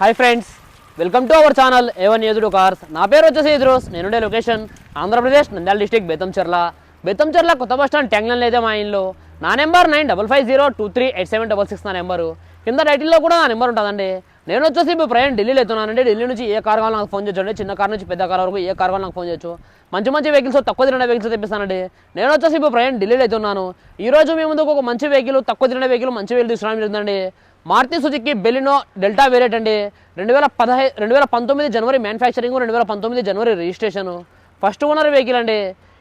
Hi friends welcome to our channel A one ఎదుడు cars నా పేరు వచ్చేసి ఎదురోస్ నేనుండే లొకేషన్ ఆంధ్రప్రదేశ్ నంద్యాల డిస్టిక్ బెత్తంచెర్ల బెత్తంచెర్ల కొత్త బస్ స్టాండ్ ట్యాంగ్లైన్ అయితే మా ఇంట్లో నా number nine double five zero two three eight seven double six నా నెంబరు కింద టైటిల్లో కూడా నా నెంబర్ ఉంటుందండి. నేను వచ్చేసి ఇప్పుడు ప్రయాణం ఢిల్లీలో వెళ్తున్నానండి. ఢిల్లీ నుంచి ఏ కార్ కావాలి నాకు ఫోన్ చేయొచ్చు చిన్న కార్ నుంచి పెద్ద కార్ వరకు ఏ కార్ కావాలి నాకు ఫోన్ చేయొచ్చు. మంచి మంచి వెహికల్స్ తక్కువ తిరిగిన వెహికల్స్ తెప్పిస్తానండి. నేను వచ్చేసి ఇప్పుడు ప్రయాణం ఢిల్లీలో వెళ్తున్నాను. ఈ రోజు మీ ముందుకు ఒక మంచి వెహికల్ తక్కువ తిరిగిన వెహికల్ మంచి వెహికల్ తీసుకురావడం జరుగుతుందండి Maruti Suzuki Baleno delta variant అండి. రెండు వేల పదహై రెండు వేల పంతొమ్మిది జనవరి మ్యానుఫ్యాక్చరింగ్ రెండు వేల పంతొమ్మిది జనవరి రిజిస్ట్రేషన్. ఫస్ట్ ఓనర్ వెహికల్ అండి.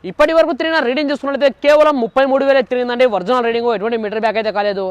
ఇప్పటి వరకు తిరిగిన రీడింగ్ చూసుకున్నట్లయితే కేవలం ముప్పై మూడు వేలే తిరిగిందండి. ఒరిజినల్ రీడింగ్ ఎటువంటి మీటర్ బ్యాక్ అయితే కాలేదు.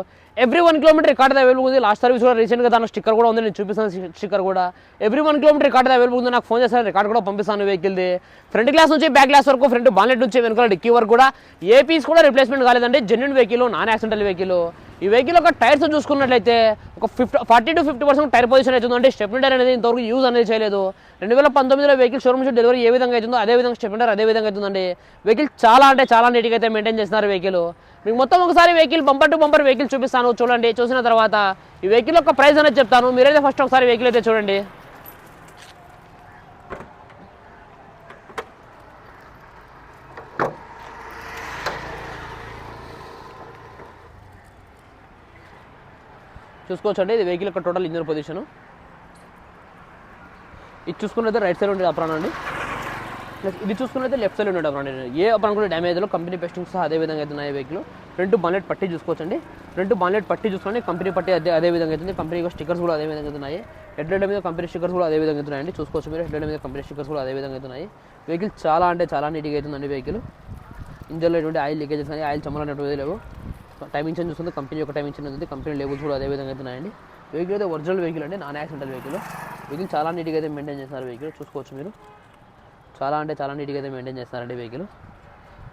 Every one kilometre record available ఉంది. లాస్ట్ సర్వీస్ కూడా రీసెంట్గా దాని స్టిక్కర్ కూడా ఉంది. నేను చూపిస్తాను స్టిక్కర్ కూడా. Every one kilometre record available ఉంది. నాకు ఫోన్ చేస్తాను రికార్డ్ కూడా పంపిస్తాను వెహికల్ది. ఫ్రంట్ గ్లాస్ నుంచి బ్యాక్ గ్లాస్ వరకు ఫ్రంట్ బాలెట్ నుంచి వెనుక డిక్కీ వరకు కూడా ఏ పీస్ కూడా రిప్లేస్మెంట్ కాలేదండి. Genuine vehicle non accidental vehicle ఈ వెహికల్ ఒక టైర్స్ చూసుకున్నట్లయితే ఒక fifty forty to fifty percent tyre position అవుతుందంటే స్టెప్ టైర్ అనేది ఇంతవరకు యూజ్ అనేది చేయలేదు. రెండు వేల పంతొమ్మిదిలో వెహికల్ షోరూమ్ నుంచి డెలివరీ ఏ విధంగా అవుతుందో అదే విధంగా స్టెప్ టైర్ అదే విధంగా అవుతుందండి. వెహికల్ చాలా అంటే చాలా నీట్గా అయితే మెయింటైన్ చేస్తున్నారు వెహికల్ మీకు మొత్తం ఒకసారి vehicle bumper to bumper vehicle చూపిస్తాను. చూడండి చూసిన తర్వాత ఈ వెహికల్ యొక్క ప్రైస్ అనేది చెప్తాను. మీరైతే ఫస్ట్ ఒకసారి వెహికల్ అయితే చూడండి. చూసుకోవచ్చండి. ఇది వెహికల్ యొక్క టోటల్ ఇంజన్ పొజిషను ఇది చూసుకున్నైతే రైట్ సైడ్ ఉండే అప్రాన్ అండి. ప్లస్ ఇది చూసుకున్నైతే లెఫ్ట్ సైడ్ ఉండే అప్రాన్ ఏ అప్రాన్ కూడా డ్యామేజ్లో కంపెనీ పెస్టింగ్ సహా అదే విధంగా అవుతున్నాయి వెహికల్ ఫ్రంట్ బాన్లెట్ పట్టి చూసుకోవచ్చండి. ఫ్రంట్ బాన్లెట్ పట్టి చూసుకోండి కంపెనీ పట్టి అదే అదే విధంగా అవుతుంది. కంపెనీ స్టిక్కర్స్ కూడా అదే విధంగా అవుతున్నాయి. హెడ్లైట్ మీద కంపెనీ స్టిక్కర్స్ కూడా అదే విధంగా అవుతున్నాయండి. చూసుకోవచ్చు మీరు. హెడ్లైట్ మీద కంపెనీ స్టిక్కర్స్ కూడా అదే విధంగా అవుతున్నాయి. వెహికల్ చాలా అంటే చాలా నీట్గా అవుతుందండి వెహికల్ ఇంజన్లో ఎటువంటి ఆయిల్ లీకేజెస్ కానీ ఆయిల్ చమ్మలు లేవు. టైమింగ్ ఇంచన్ చూస్తుంది కంపెనీ యొక్క టైమింగ్ ఇంచన్ ఉంది. కంపెనీ లేబుల్స్ కూడా అదే విధంగా అవుతున్నాయండి వెహికల్ అయితే ఒరిజినల్ వెహికల్ అండి. నాన్ యాక్సిడెంటల్ వెహికల్ వెహికల్ చాలా నీట్గా అయితే మెయింటైన్ చేస్తున్నారు వెహికల్ చూసుకోవచ్చు మీరు. చాలా అంటే చాలా నీట్గా అయితే మెయింటైన్ చేస్తున్నారండి వెహికల్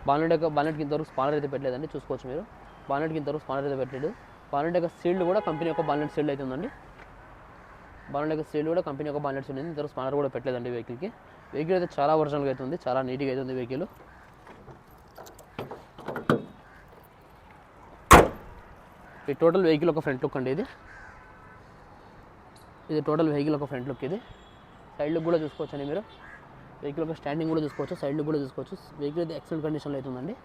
బాలెట్ యొక్క బాలెట్కి ఇంతవరకు స్పానర్ అయితే పెట్టలేదండి. చూసుకోవచ్చు మీరు. బాలెట్కి ఇంతవరకు స్పానర్ అయితే పెట్టలేదు. బాలెట్ యొక్క సీల్డ్ కూడా కంపెనీ యొక్క బాలెట్ సీల్డ్ అయితే ఉందండి. బాలెట్ యొక్క సీల్డ్ కూడా కంపెనీ యొక్క బాలెట్స్ ఉంది. ఇంతవరకు స్పానర్ కూడా పెట్టలేదండి వెహికల్కి వెహికల్ అయితే చాలా ఒరిజినల్గా అయితే ఉంది. చాలా నీట్గా అయితే ఉంది వెహికల్ ఈ టోటల్ వెహికల్ ఒక ఫ్రంట్ లుక్ అండి ఇది. ఇది టోటల్ వెహికల్ ఒక ఫ్రంట్ లుక్ ఇది. సైడ్ లుక్ కూడా చూసుకోవచ్చండి మీరు. వెహికల్ ఒక స్టాండింగ్ కూడా చూసుకోవచ్చు సైడ్ లుక్ కూడా చూసుకోవచ్చు. వెహికల్ అయితే ఎక్సలెంట్ కండిషన్లో అవుతుందండి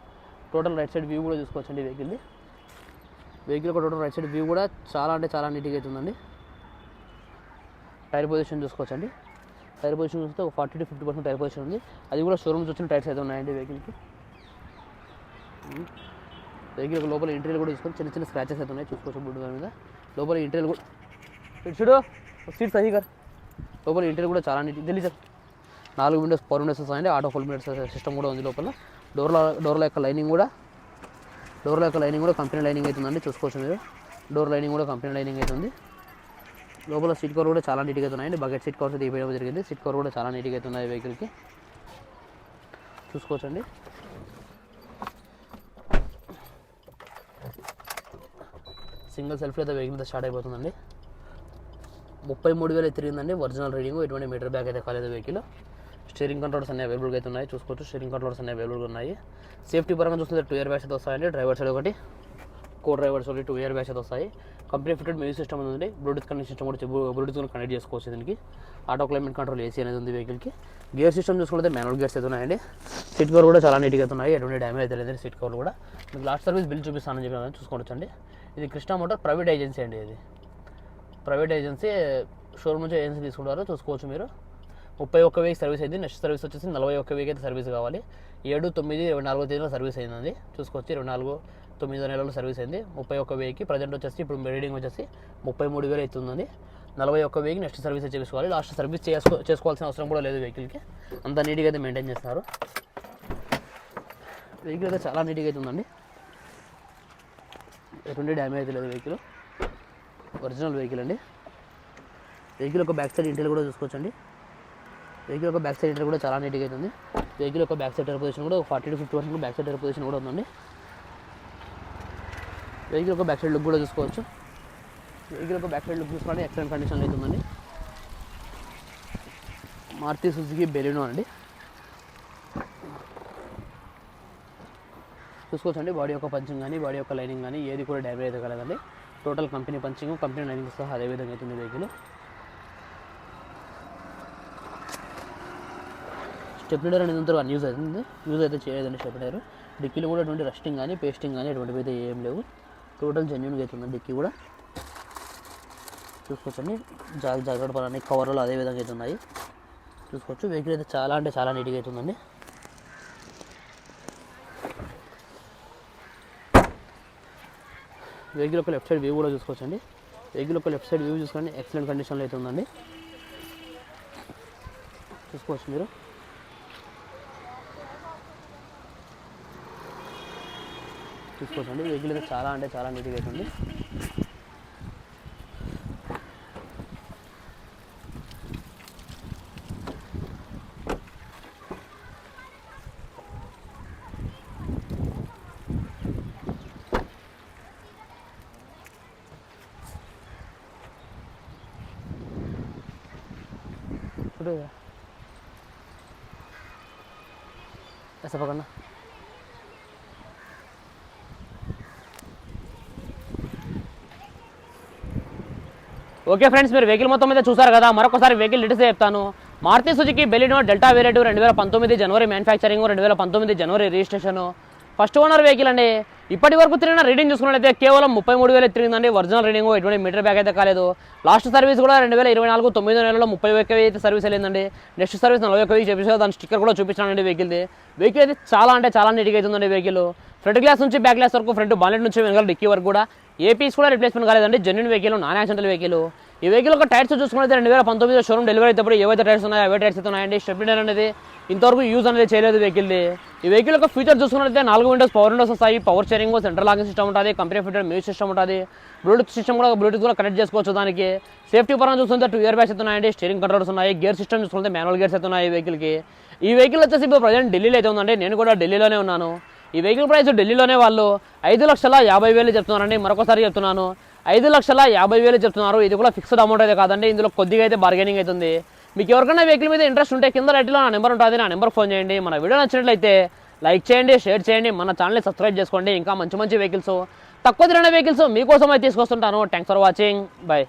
టోటల్ రైట్ సైడ్ వ్యూ కూడా చూసుకోవచ్చండి వెహికల్ది వెహికల్ ఒక టోటల్ రైట్ సైడ్ వ్యూ కూడా చాలా అంటే చాలా నీట్గా అవుతుందండి టైర్ పొజిషన్ చూసుకోవచ్చండి. టైర్ పొజిషన్ చూస్తే ఒక forty to fifty percent tyre position ఉంది. అది కూడా షోరూమ్స్ వచ్చిన టైర్స్ అయితే ఉన్నాయండి వెహికల్కి వెహికల్ లోపల ఇంటీరియర్ కూడా చూసుకొని చిన్న చిన్న స్క్రాచెస్ అయితే ఉన్నాయి. చూసుకోవచ్చు బుడ్డు దాని మీద. లోపల ఇంటీరియర్ కూడా చూడు సీట్ సహీ గారు లోపల ఇంటీరియర్ కూడా చాలా నీట్ ఢిల్లీ సార్. నాలుగు విండోస్ పవర్ విండోస్ వస్తాయండి ఆటో ఫుల్ విండోస్ సిస్టమ్ కూడా ఉంది లోపల. డోర్ల డోర్ల యొక్క లైనింగ్ కూడా డోర్ల యొక్క లైనింగ్ కూడా కంపెనీ లైనింగ్ అవుతుందండి చూసుకోవచ్చు మీరు. డోర్ లైనింగ్ కూడా కంపెనీ లైనింగ్ అవుతుంది లోపల సీట్ కవర్ కూడా చాలా నీట్గా అవుతున్నాయండి బకెట్ సీట్ కవర్స్ అయితే ఇవ్వడం జరిగింది. సీట్ కవర్ కూడా చాలా నీట్గా అవుతున్నాయి వెహికల్కి చూసుకోవచ్చండి. సింగిల్ సెల్ఫ్ అయితే వెహికల్ అయితే స్టార్ట్ అయిపోతుందండి. ముప్పై మూడు వేలు తిరిగిందండి. ఒరిజినల్ రీడింగ్ ఎటువంటి మీటర్ బ్యాక్ అయితే కాలేదు వెహికల్. స్టీరింగ్ కంట్రోల్స్ అన్ని అవైలబుల్గా అయితే ఉన్నాయి. చూసుకోవచ్చు స్టీరింగ్ కంట్రోల్స్ అన్ని అవైలబుల్గా ఉన్నాయి. సేఫ్టీ పరంగా చూస్తుంటే టూ ఇయర్ బ్యాగ్స్ అయితే వస్తాయండి. డ్రైవర్ సైడ్ ఒకటి co drivers side two air bags అయితే వస్తాయి. కంపెనీ ఫిటెడ్ మ్యూజిక్ సిస్టమ్ ఉంది బ్లూటూత్ కనెక్ట్ సిస్టమ్ కూడా బ్లూటూత్ కూడా కనెక్ట్ చేసుకోవచ్చు దీనికి. ఆటో క్లైమేట్ కంట్రోల్ ఏసీ అనేది ఉంది వెహికల్కి గేర్ సిస్టమ్ చూసుకుంటే మాన్యువల్ గేర్స్ అయితే ఉన్నాయండి. సీట్ కవర్ కూడా చాలా నీట్గా అయితే ఉన్నాయి. ఎటువంటి డ్యామేజ్ అయితే లేదు సీట్ కవర్ కూడా. మీకు లాస్ట్ సర్వీస్ బిల్ చూపిస్తానని చెప్పి చూసుకోవచ్చండి. ఇది కృష్ణ మోటార్ ప్రైవేట్ ఏజెన్సీ అండి ఇది. ప్రైవేట్ ఏజెన్సీ షోరూమ్ నుంచి ఏజెన్సీ తీసుకుంటారు చూసుకోవచ్చు మీరు. ముప్పై ఒక్క వేకి సర్వీస్ అయింది నెక్స్ట్ సర్వీస్ వచ్చేసి నలభై ఒక్క వేకి అయితే సర్వీస్ కావాలి. ఏడు తొమ్మిది ఇరవై నాలుగో తేదీలో సర్వీస్ అయింది చూసుకోవచ్చు ఇరవై నాలుగు తొమ్మిదో నెలలో సర్వీస్ అయింది. ముప్పై ఒక్క వెయ్యికి ప్రజెంట్ వచ్చేసి ఇప్పుడు రీడింగ్ వచ్చేసి ముప్పై మూడు వేలు అవుతుందండి. నలభై ఒక్క వెయ్యికి నెక్స్ట్ సర్వీస్ చేసుకోవాలి. లాస్ట్ సర్వీస్ చేసుకో చేసుకోవాల్సిన అవసరం కూడా లేదు వెహికల్కి. అంత నీట్గా అయితే మెయింటైన్ చేస్తున్నారు. వెహికల్ అయితే చాలా నీట్గా అయితే ఉందండి. ఎటువంటి డ్యామేజ్ లేదు వెహికల్ ఒరిజినల్ వెహికల్ అండి. వెహికల్ యొక్క బ్యాక్ సైడ్ ఇంటర్ కూడా చూసుకోవచ్చండి. వెహికల్ యొక్క బ్యాక్ సైడ్ ఇంటర్ కూడా చాలా నీట్గా అవుతుంది వెహికల్ యొక్క బ్యాక్ సైడ్ టైర్ పొజిషన్ కూడా forty to fifty percent back side tyre position కూడా ఉందండి. వెహికల్ యొక్క బ్యాక్ సైడ్ లుక్ కూడా చూసుకోవచ్చు. వెహికల్ యొక్క బ్యాక్ సైడ్ లుక్ చూసుకోండి ఎక్సలెంట్ కండిషన్లో అవుతుందండి మారుతి సుజుకి బెలినో అండి. చూసుకోవచ్చండి బాడీ యొక్క పంచింగ్ కానీ బాడీ యొక్క లైనింగ్ కానీ ఏది కూడా డ్యామేజ్ అయితే కలగండి total company punching company lining సహా అదే విధంగా అవుతుంది వెహికల్ స్టెప్లిడర్ అనేది అంతా అన్ యూజ్ అవుతుంది. యూజ్ అయితే చేయలేదండి స్టెప్లిడర్ డిక్కీలో కూడా ఎటువంటి రస్టింగ్ కానీ పేస్టింగ్ కానీ అటువంటివి అయితే ఏం లేవు. టోటల్ జెన్యున్గా అవుతుంది డిక్కీ కూడా. చూసుకోవచ్చండి జాగ్రత్త జాగ్రత్త పడాలని కవర్లు అదే విధంగా ఉన్నాయి. చూసుకోవచ్చు. వెహికల్ అయితే చాలా అంటే చాలా నీట్గా అవుతుందండి వెహికల్ యొక్క లెఫ్ట్ సైడ్ వ్యూ కూడా చూసుకోవచ్చండి. వెహికల్ యొక్క లెఫ్ట్ సైడ్ వ్యూ చూసుకోండి ఎక్సలెంట్ కండిషన్లో అయితే ఉందండి. చూసుకోవచ్చు మీరు. చూసుకోవచ్చండి. వెహికల్ అయితే చాలా అంటే చాలా నీట్గా అవుతుంది ఇప్పుడు ऐसा पकड़ना ఓకే ఫ్రెండ్స్ మీరు వెహికల్ మొత్తం మీద చూసారు కదా మరొకసారి వెహికల్ డీటెయిల్స్ చెప్తాను Maruti Suzuki Baleno delta variant రెండు వేల పంతొమ్మిది జనవరి మ్యానుఫ్యాక్చరింగ్ రెండు వేల పంతొమ్మిది జనవరి రిజిస్ట్రేషన్ ఫస్ట్ ఓనర్ వెహికల్ అండి. ఇప్పటి వరకు తిరిగిన రీడింగ్ చూసుకున్నట్లయితే కేవలం ముప్పై మూడు వేలు తిరిగిందండి. ఒరిజినల్ రీడింగ్ ఎటువంటి మీటర్ బ్యాక్ అయితే కాలేదు. లాస్ట్ సర్వీస్ కూడా రెండు వేల ఇరవై నాలుగు తొమ్మిదో నెలలో ముప్పై ఒక్క అయితే సర్వీస్ వెళ్ళిందండి. నెక్స్ట్ సర్వీస్ నలభై ఒక్క వెయ్యి చెప్పేసి దాని స్టిక్కర్ కూడా చూపించానండి వెహికల్ది. వెహికల్ అయితే చాలా అంటే చాలా నీట్గా అవుతుందండి వెహికల్. ఫ్రంట్ గ్లాస్ నుంచి బ్యాక్ గ్లాస్ వరకు ఫ్రంట్ బాలెట్ నుంచి వెనకాల డిక్కీ వరకు కూడా ఏ పీస్ కూడా రిప్లేస్మెంట్ కాలేదండి. Genuine vehicle non accidental vehicle ఈ వెహికల్ ఒక టైర్స్ చూసుకుంటే రెండు వేల పంతొమ్మిది షోరూమ్ డెలివరీ అయినప్పుడు ఏవైతే టైర్స్ ఉన్నాయో అవే టైర్స్ అయితే ఉన్నాయండి. స్టెప్లినర్ అనేది ఇంతవరకు యూజ్ అనేది చేయలేదు వెహికల్ది ఈ వెహికల్ యొక్క ఫీచర్ చూసుకున్నట్లయితే నాలుగు విండోస్ పవర్ విండోస్ వస్తాయి. Power steering central locking system ఉంటుంది కంపెనీ ఫీటర్ మ్యూజిక్ సిస్టమ్ ఉంటుంది. బ్లూటూత్ సిస్టమ్ కూడా బ్లూటూత్ కూడా కనెక్ట్ చేసుకోవచ్చు దానికి. సేఫ్టీ పరంగా చూసుకుంటే టూ ఇయర్ బ్యాగ్స్ అవుతున్నాయండి స్టీరింగ్ కంట్రోల్స్ ఉన్నాయి. గేర్ సిస్టమ్ చూసుకుంటే మాన్యువల్ గేర్స్ అవుతున్నాయి ఈ వెహికల్కి ఈ వెహికల్ వచ్చేసి ఇప్పుడు ప్రజెంట్ ఢిల్లీలో అయితే ఉందండి. నేను కూడా ఢిల్లీలోనే ఉన్నాను. ఈ వెహికల్ ప్రైస్ ఢిల్లీలోనే వాళ్ళు ఐదు లక్షల యాభై వేలు చెప్తున్నారండి. మరొకసారి చెప్తున్నాను. ఐదు లక్షల యాభై వేలు చెప్తున్నారు. ఇది కూడా ఫిక్స్డ్ అమౌంట్ అయితే కాదండి. ఇందులో కొద్దిగా అయితే బార్గెనింగ్ అవుతుంది. మీకు ఎవరికైనా వెహికల్ మీద ఇంట్రెస్ట్ ఉంటే కింద రైట్లో నా నెంబర్ ఉంటుంది నా నెంబర్ ఫోన్ చేయండి. మన వీడియో నచ్చినట్లయితే లైక్ చేయండి షేర్ చేయండి మన ఛానల్ని సబ్స్క్రైబ్ చేసుకోండి. ఇంకా మంచి మంచి వెహికల్స్ తక్కువ తిరిగిన వెహికల్స్ మీకోసమే తీసుకొస్తుంటాను. Thanks for watching bye